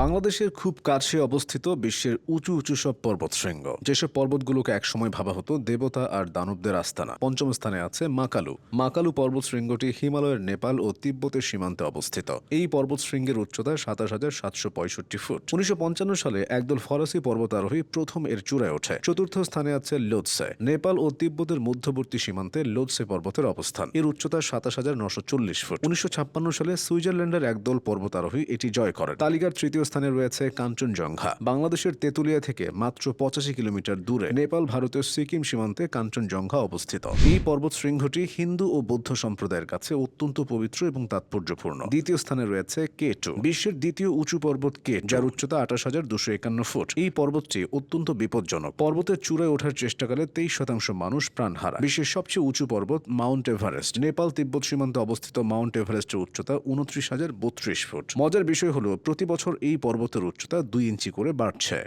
বাংলাদেশের খুব কাছে অবস্থিত বিশ্বের উঁচু উঁচু সব পর্বতশৃঙ্গ যেসব পর্বতগুলোকে একসময় ভাবা হতো, দেবতা আর দানবদের আস্তানা। পঞ্চম স্থানে আছে মাকালু। মাকালু পর্বতশৃঙ্গটি হিমালয়ের নেপাল ও তিব্বতের সীমান্তে অবস্থিত। এই পর্বতশৃঙ্গের উচ্চতা সাতাশ হাজার সাতশো পঁয়ষট্টি ফুট। উনিশশো পঞ্চান্ন সালে একদল ফরাসি পর্বতারোহী প্রথম এর চূড়ায় ওঠে। চতুর্থ স্থানে আছে লোৎসে। নেপাল ও তিব্বতের মধ্যবর্তী সীমান্তে লোৎসে পর্বতের অবস্থান। এর উচ্চতা সাতাশ হাজার নশো চল্লিশ ফুট। উনিশশো ছাপ্পান্ন সালে সুইজারল্যান্ডের একদল পর্বতারোহী এটি জয় করে। তালিকার তৃতীয় স্থানে রয়েছে কাঞ্চনজঙ্ঘা। বাংলাদেশের তেঁতুলিয়া থেকে মাত্র পঁচাশি কিলোমিটার দূরে নেপাল, ভারতের সিকিম সীমান্তে কাঞ্চনজঙ্ঘা অবস্থিত। এই পর্বত শৃঙ্গটি হিন্দু ও বৌদ্ধ সম্প্রদায়ের কাছে অত্যন্ত পবিত্র এবং তাৎপর্যপূর্ণ। দ্বিতীয় স্থানে রয়েছে কেটু। বিশ্বের দ্বিতীয় উঁচু পর্বত কে যার উচ্চতা আঠাশ হাজার দুশো একান্ন ফুট। এই পর্বতটি অত্যন্ত বিপজ্জনক। পর্বতের চূড়ায় ওঠার চেষ্টাকালে তেইশ শতাংশ মানুষ প্রাণ হারা বিশ্বের সবচেয়ে উঁচু পর্বত মাউন্ট এভারেস্ট। নেপাল তিব্বত সীমান্তে অবস্থিত মাউন্ট এভারেস্টের উচ্চতা উনত্রিশ হাজার বত্রিশ ফুট। মজার বিষয় হলো, প্রতি বছর এই পর্বতের উচ্চতা দুই ইঞ্চি করে বাড়ছে।